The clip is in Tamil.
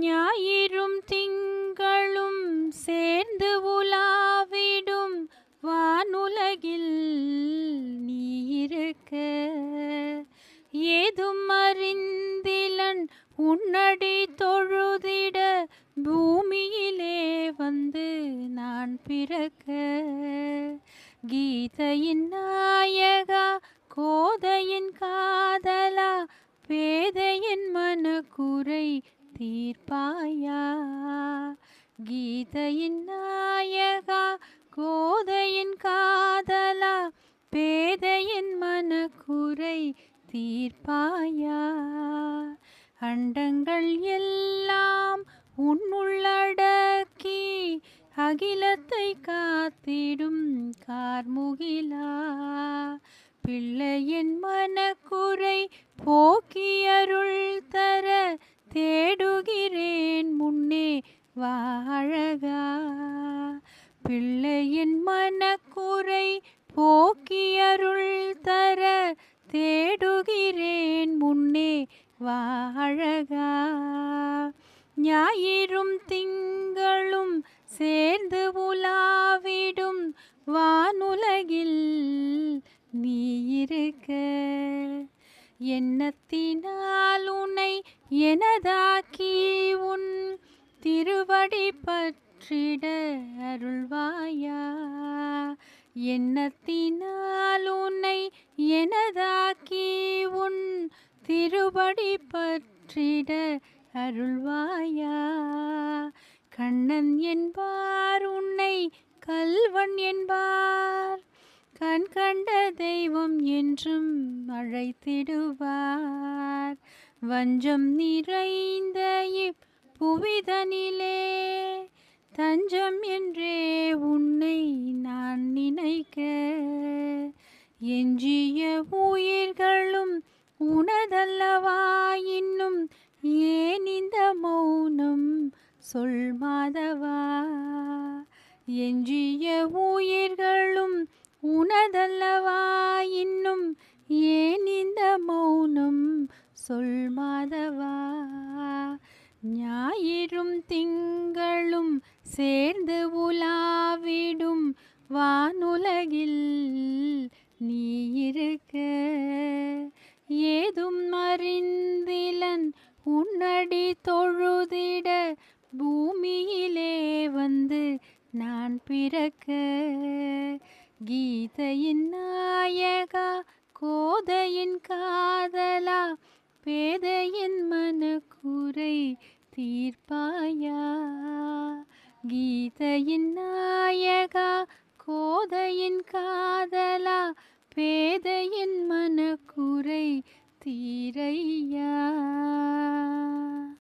ஞாயிறும் திங்களும் சேர்ந்து உலாவிடும் வானுலகில் நீ இருக்க. ஏதும் அறிந்திலன் உன்னடி தொழுதிட பூமியிலே வந்து நான் பிறக்க. கீதையின் நாயகா தீர்ப்பாயா? கீதையின் நாயகா கோதையின் காதலா பேதையின் மனக்குறை தீர்ப்பாயா? அண்டங்கள் எல்லாம் உன்னுள்ளடக்கி அகிலத்தை காத்திடும் கார்முகிலா. பிள்ளையின் மனக்குறை போக்கியருள் தர தேடுகிறேன் முன்னே வாழகா. பிள்ளையின் மனக்குறை போக்கியருள் தர தேடுகிறேன் முன்னே வாழகா. ஞாயிறும் திங்களும் சேர்ந்து எண்ணத்தினால் உன்னை எனதாக்கி உன் திருவடி பற்றிட அருள்வாயா? எண்ணத்தினால் உன்னை எனதாக்கி உன் திருவடி பற்றிட அருள்வாயா? கண்ணன் என்பார் உன்னை கல்வன் என்பார் கண் கண்ட தெய்வம் என்றும் அழைத்திடுவார். வஞ்சம் நிறைந்த இப்புவிதனிலே தஞ்சம் என்றே உன்னை நான் நினைக்க. எஞ்சிய உயிர்களும் உனதல்லவா இன்னும் ஏன் இந்த மௌனம் சொல் மாதவா எஞ்சிய உயிர்கள் உனதல்லவா இன்னும் ஏன் இந்த மௌனம்? சொல் மாதவா ஞாயிறும் திங்களும் சேர்ந்து உலாவிடும் வானுலகில் நீ இருக்க. ஏதும் அறிந்திலன் உன்னடி தொழுதிட பூமியிலே வந்து நான் பிறக்க. கீதையின் நாயகா கோதையின் காதலா பேதையின் மனக்குறை தீர்ப்பாயா? கீதையின் நாயகா கோதையின் காதலா பேதையின்